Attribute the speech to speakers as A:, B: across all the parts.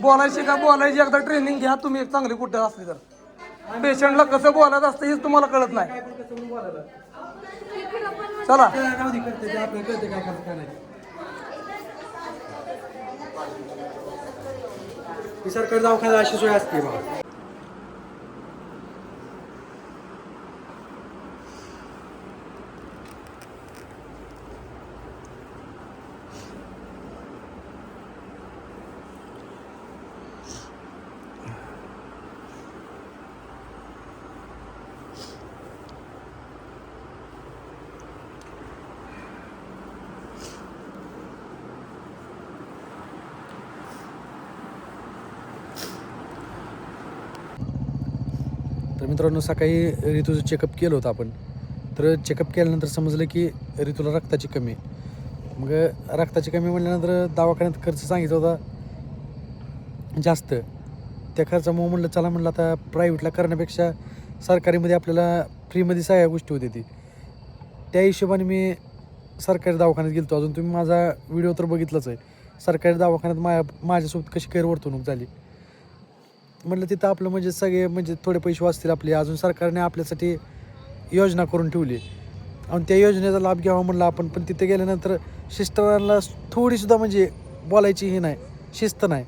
A: बोलायची का? बोलायची एकदा ट्रेनिंग घ्या. तुम्ही एक चांगली कुठं असली तर. पेशंटला कसं बोलायचं असतं हेच तुम्हाला कळत नाही. चला.
B: सरकार दवाखान्यात अशी सोय असते बघा तर मित्रांनो सकाळी ऋतूचं चेकअप केलं होतं आपण. तर चेकअप केल्यानंतर समजलं की ऋतूला रक्ताची कमी आहे. मग रक्ताची कमी म्हणल्यानंतर दवाखान्यात खर्च सांगितला होता जास्त. त्या खर्चामुळे म्हणलं चला म्हणलं आता प्रायव्हेटला करण्यापेक्षा सरकारीमध्ये आपल्याला फ्रीमध्ये सगळ्या गोष्टी होती ती. त्या हिशोबाने मी सरकारी दवाखान्यात गेलो अजून तुम्ही माझा व्हिडिओ तर बघितलाच आहे. सरकारी दवाखान्यात मा माझ्यासोबत कशी गैरवर्तणूक झाली? म्हटलं तिथं आपलं म्हणजे सगळे म्हणजे थोडे पैसे वाचतील आपले. अजून सरकारने आपल्यासाठी योजना करून ठेवली. आणि त्या योजनेचा लाभ घ्यावा म्हणलं आपण. पण तिथे गेल्यानंतर शिस्टरांना थोडीसुद्धा म्हणजे बोलायची ही नाही. शिस्त नाही.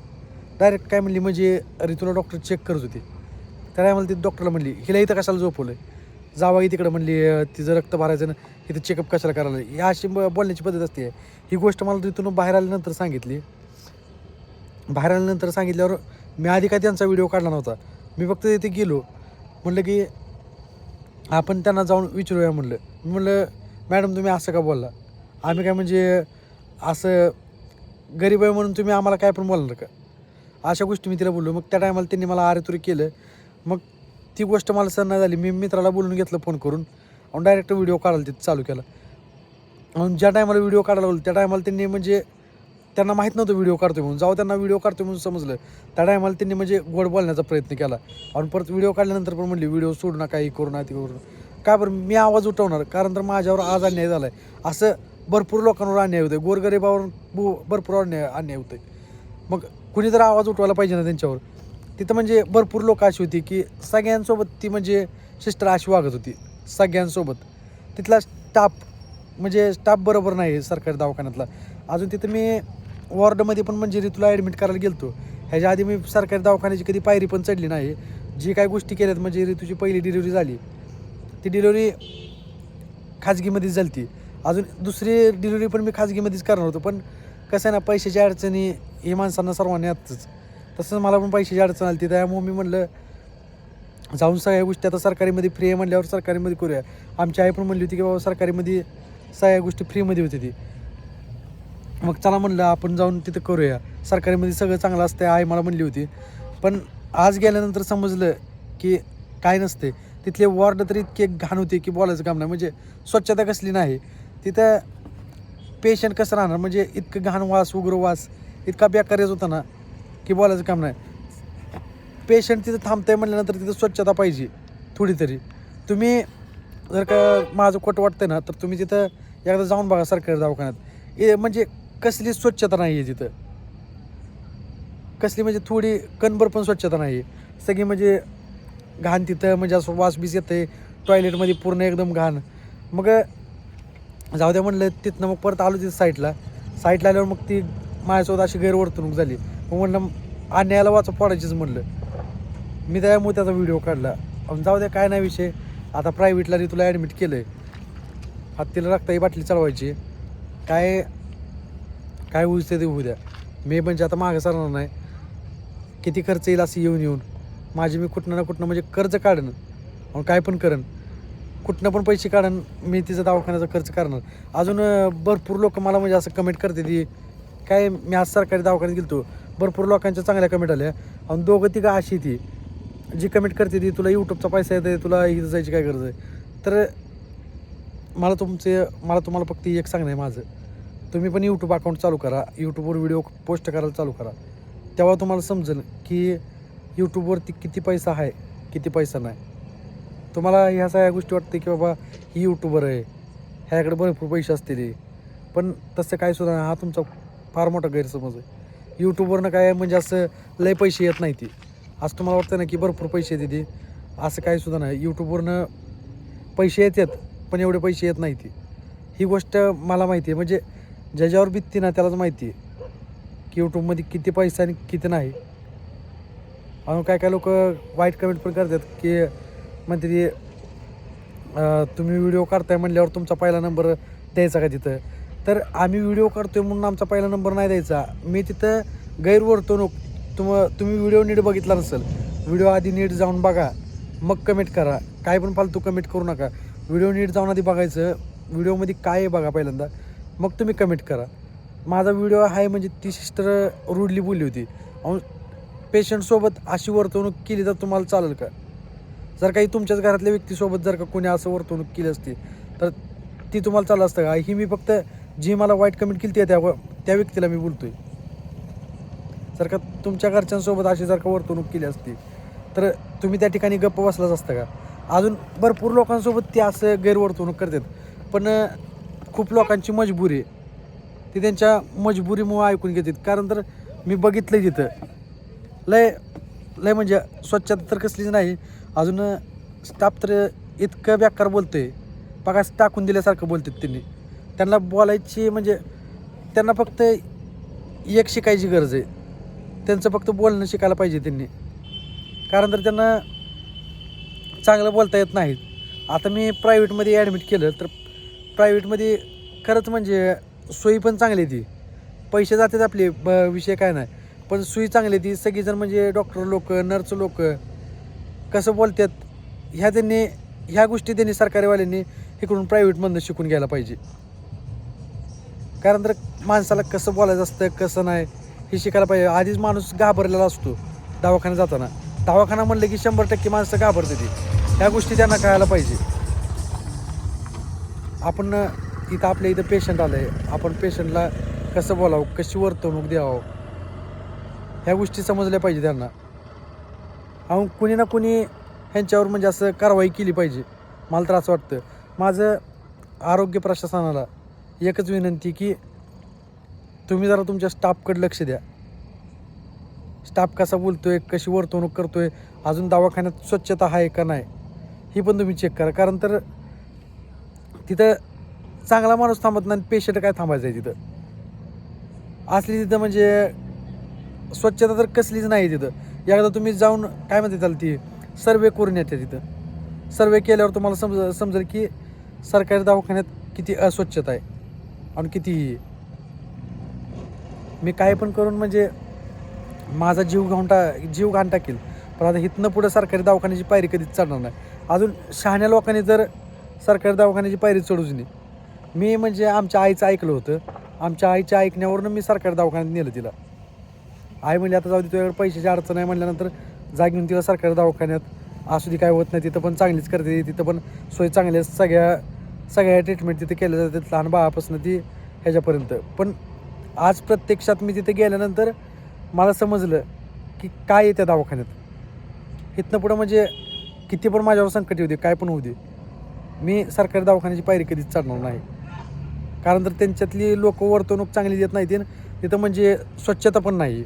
B: डायरेक्ट काय म्हणली म्हणजे ऋतूला डॉक्टर चेक करत होते. त्या टायमाला ती डॉक्टरला म्हणली हिला इथं कशाला झोपवलं जावा की तिकडं. म्हणली तिचं रक्त भरायचं ना इथं चेकअप कशाला करायला? ही अशी ब- बोलण्याची पद्धत असते. ही गोष्ट मला तिथून बाहेर आल्यानंतर सांगितली. बाहेर आल्यानंतर सांगितल्यावर मी आधी काय त्यांचा व्हिडिओ काढला नव्हता. मी फक्त तिथे गेलो. म्हणलं की आपण त्यांना जाऊन विचारूया म्हणलं. मी म्हणलं मॅडम तुम्ही असं का बोलला? आम्ही काय म्हणजे असं गरीब आहे म्हणून तुम्ही आम्हाला काय पण बोलणार का? अशा गोष्टी मी तिला बोललो. मग त्या टायमाला त्यांनी मला आरेतुरी केलं. मग ती गोष्ट मला सर नाही झाली. मी मित्राला बोलून घेतलं फोन करून. आणि डायरेक्ट व्हिडिओ काढायला तिथं चालू केला. म्हणून ज्या टायमाला व्हिडिओ काढायला बोललो त्या टायमाला त्यांनी म्हणजे त्यांना माहीत नव्हतं व्हिडिओ काढतो म्हणून. जाऊ त्यांना व्हिडिओ काढतो म्हणून समजलं. त्या टायमाला त्यांनी म्हणजे गोड बोलण्याचा प्रयत्न केला. आणि परत व्हिडिओ काढल्यानंतर पण म्हणली व्हिडिओ सोडू नका ही करू नका ती करू नका. का बरं मी आवाज उठवणार? कारण तर माझ्यावर आज अन्याय झाला आहे असं भरपूर लोकांवर अन्याय होतोय. गोरगरिबावर बु- भरपूर अन्याय अन्याय होतोय. मग कुणी तर आवाज उठवायला पाहिजे ना त्यांच्यावर तिथं म्हणजे भरपूर लोक अशी होती की सगळ्यांसोबत ती म्हणजे सिस्टर अशी वागत होती. सगळ्यांसोबत. तिथला स्टाफ म्हणजे स्टाफ बरोबर नाही सरकारी दवाखान्यातला. अजून तिथं मी वॉर्डमध्ये पण म्हणजे ऋतूला ॲडमिट करायला गेलतो. ह्याच्या आधी मी सरकारी दवाखान्याची कधी पायरी पण चढली नाही. जी काय गोष्टी केल्यात म्हणजे ऋतूची पहिली डिलिव्हरी झाली. ती डिलिव्हरी खाजगीमध्येच झाली ती अजून दुसरी डिलिव्हरी पण मी खाजगीमध्येच करणार होतो. पण कसं आहे ना पैशाची अडचणी ही माणसांना सर्वांनी आताच. तसंच मला पण पैशाची अडचण आली त्यामुळे मी म्हणलं जाऊन सगळ्या गोष्टी आता सरकारीमध्ये फ्री आहे म्हणल्यावर सरकारीमध्ये करूया. आमची आई पण म्हणली होती की बाबा सरकारीमध्ये सगळ्या गोष्टी फ्रीमध्ये होती ती. मग चला म्हणलं आपण जाऊन तिथं करूया. सरकारीमध्ये सगळं चांगलं असतं आई मला म्हणली होती. पण आज गेल्यानंतर समजलं की काय नसते. तिथले वॉर्ड तर इतके घाण होते की बोलायचं काम नाही. म्हणजे स्वच्छता कसली नाही. तिथं पेशंट कसं राहणार? म्हणजे इतकं घाण वास उग्र वास इतका बेकारच होता ना की बोलायचं काम नाही. पेशंट तिथं थांबतंय म्हणल्यानंतर तिथं स्वच्छता पाहिजे थोडी तरी तुम्ही जर का माझं खोटं वाटतं ना तर तुम्ही तिथं एकदा जाऊन बघा सरकारी दवाखान्यात. ए म्हणजे कसली स्वच्छता नाही आहे तिथं. कसली म्हणजे थोडी कणभर पण स्वच्छता नाही आहे सगळी म्हणजे घाण तिथं म्हणजे असं वास बीस येतं आहे टॉयलेटमध्ये पूर्ण एकदम घाण. मग जाऊ द्या म्हणलं तिथनं मग परत आलो तिथं साईडला साईडला आल्यावर मग ती माझ्यासोबत अशी गैरवर्तणूक झाली. मग म्हणलं अन्यायाला वाचा पडायचीच म्हणलं. मी त्यामुळे त्याचा व्हिडिओ काढला. जाऊ द्या काय नाही विषय. आता प्रायव्हेटला तुला ॲडमिट केलं आहे हत्तीला रक्ताही बाटली चालवायची काय काय होईल ते होऊ द्या मी म्हणजे आता मागं सरणार नाही. किती खर्च येईल असं येऊन येऊन. माझी मी कुठनं ना कुठनं म्हणजे कर्ज काढणं आणि काय पण करण. कुठनं पण पैसे काढून मी तिचा दवाखान्याचा खर्च करणार. अजून भरपूर लोक मला म्हणजे असं कमेंट करते ती काय मी आज सरकारी दवाखान्यात गेलतो. भरपूर लोकांच्या चांगल्या कमेंट आल्या. आणि दोघं ती का अशी ती. जी कमेंट करते ती तुला यूट्यूबचा पैसा येते तुला इथं जायची काय गरज आहे? तर मला तुमचे मला तुम्हाला फक्त एक सांगणं आहे माझं. तुम्ही पण यूट्यूब अकाउंट चालू करा. यूट्यूबवर व्हिडिओ पोस्ट करायला चालू करा. तेव्हा तुम्हाला समजेल की यूट्यूबवरती किती पैसा आहे किती पैसा नाही. तुम्हाला ह्या सगळ्या गोष्टी वाटते की बाबा ही यूट्यूबर आहे. ह्याकडे भरपूर पैसे असतील पण तसं काय सुद्धा नाही. हा तुमचा फार मोठा गैरसमज आहे. यूट्यूबवरनं काय म्हणजे असं लय पैसे येत नाही ती. असं तुम्हाला वाटतं ना की भरपूर पैसे येते ती. असं काही सुद्धा नाही. यूट्यूबवरनं पैसे येतात पण एवढे पैसे येत नाही ती. ही गोष्ट मला माहिती आहे. म्हणजे ज्याच्यावर बित्ती ना त्यालाच माहिती आहे. की यूट्यूबमध्ये किती पैसा आणि किती नाही. अजून काय काय लोक वाईट कमेंट पण करतात की म्हणते तुम्ही व्हिडिओ काढताय म्हणल्यावर तुमचा पहिला नंबर द्यायचा का तिथं? तर आम्ही व्हिडिओ काढतोय म्हणून आमचा पहिला नंबर नाही द्यायचा. मी तिथं गैरवर्तवणूक तुम तुम्ही व्हिडिओ नीट बघितला नसेल व्हिडिओ आधी नीट जाऊन बघा. मग कमेंट करा. काय पण फालतू कमेंट करू नका. व्हिडिओ नीट जाऊन आधी बघायचं. व्हिडिओमध्ये काय आहे बघा पहिल्यांदा. मग तुम्ही कमेंट करा. माझा व्हिडिओ आहे म्हणजे ती सिस्टर रुडली बोलली होती. अहो पेशंटसोबत अशी वर्तवणूक केली तर तुम्हाला चालेल का? जर काही तुमच्याच घरातल्या व्यक्तीसोबत जर का कोणी असं वर्तवणूक केली असती तर ती तुम्हाला चाललं असतं का? ही मी फक्त जी मला वाईट कमेंट केली त्या त्या व्यक्तीला मी बोलतोय. जर का तुमच्या घरच्यांसोबत अशी जर का वर्तवणूक केली असती तर तुम्ही त्या ठिकाणी गप्प बसलाच असतं का? अजून भरपूर लोकांसोबत ते असं गैरवर्तवणूक करतात. पण खूप लोकांची मजबुरी आहे. ती त्यांच्या मजबुरीमुळे ऐकून घेतात. कारण तर मी बघितलं तिथं. लय लय म्हणजे स्वच्छता तर कसलीच नाही. अजून स्टाफ तर इतकं बेकार बोलतोय. पगार टाकून दिल्यासारखं बोलतात त्यांनी. त्यांना बोलायची म्हणजे त्यांना फक्त एक शिकायची गरज आहे. त्यांचं फक्त बोलणं शिकायला पाहिजे त्यांनी. कारण तर त्यांना चांगलं बोलता येत नाहीत आता मी प्रायव्हेटमध्ये ॲडमिट केलं तर प्रायव्हेटमध्ये खरंच म्हणजे सोयी पण चांगली आहे ती. पैसे जातात आपले ब विषय काय नाही. पण सोयी चांगली आहे ती. सगळीजण म्हणजे डॉक्टर लोक नर्स लोक कसं बोलतात ह्या त्यांनी ह्या गोष्टी त्यांनी सरकारीवाल्यांनी इकडून प्रायव्हेटमधनं शिकून घ्यायला पाहिजे. कारण तर माणसाला कसं बोलायचं असतं कसं नाही हे शिकायला पाहिजे. आधीच माणूस घाबरलेला असतो दवाखान्यात जाताना. दवाखाना म्हणलं की शंभर टक्के माणसं घाबरते ती. ह्या गोष्टी त्यांना कळायला पाहिजे. आपण इथं आपल्या इथं पेशंट आलं आहे आपण पेशंटला कसं बोलावं कशी वर्तवणूक द्यावं? ह्या गोष्टी समजल्या पाहिजे त्यांना. अहो कुणी ना कुणी ह्यांच्यावर म्हणजे असं कारवाई केली पाहिजे. मला तर असं वाटतं. माझं आरोग्य प्रशासनाला एकच विनंती की तुम्ही जरा तुमच्या स्टाफकडे लक्ष द्या. स्टाफ कसा बोलतो आहे कशी वर्तवणूक करतो आहे अजून दवाखान्यात स्वच्छता आहे का नाही ही पण तुम्ही चेक करा. कारण तर तिथं चांगला माणूस थांबत नाही पेशंट काय थांबायचं आहे तिथं? असली तिथं म्हणजे स्वच्छता तर कसलीच नाही तिथं. एकदा तुम्ही जाऊन काय म्हणते त्याला ती? सर्वे करून येते तिथं. सर्वे केल्यावर तुम्हाला समज समजेल की सरकारी दवाखान्यात किती अस्वच्छता आहे आणि किती मी काय पण करून म्हणजे माझा जीव घाऊन टा जीव घाण टाकेल पण आता इथनं पुढं सरकारी दवाखान्याची पायरी कधीच चढणार नाही. अजून शहाण्या लोकांनी जर सरकारी दवाखान्याची पायरी चढूच नाही. मी म्हणजे आमच्या आईचं ऐकलं होतं. आमच्या आईच्या ऐकण्यावरून मी सरकारी दवाखान्यात नेलं तिला. आई म्हणजे आता जाऊ दे तुझ्याकडे पैशाची अडचण आहे म्हणल्यानंतर जा घेऊन तिला सरकारी दवाखान्यात. असू दे काय होत नाही तिथं पण चांगलीच करते. तिथं पण सोय चांगली सगळ्या सगळ्या ट्रीटमेंट तिथे केल्या जातात. लहान बाळापासून ती ह्याच्यापर्यंत. पण आज प्रत्यक्षात मी तिथे गेल्यानंतर मला समजलं की काय आहे त्या दवाखान्यात. इथनं पुढं म्हणजे किती पण माझ्यावर संकट येऊ दे काय पण होऊ दे. मी सरकारी दवाखान्याची पायरी कधीच चढणार नाही. कारण तर त्यांच्यातली लोक वर्तवणूक चांगली देत नाहीत तिथं म्हणजे स्वच्छता पण नाही.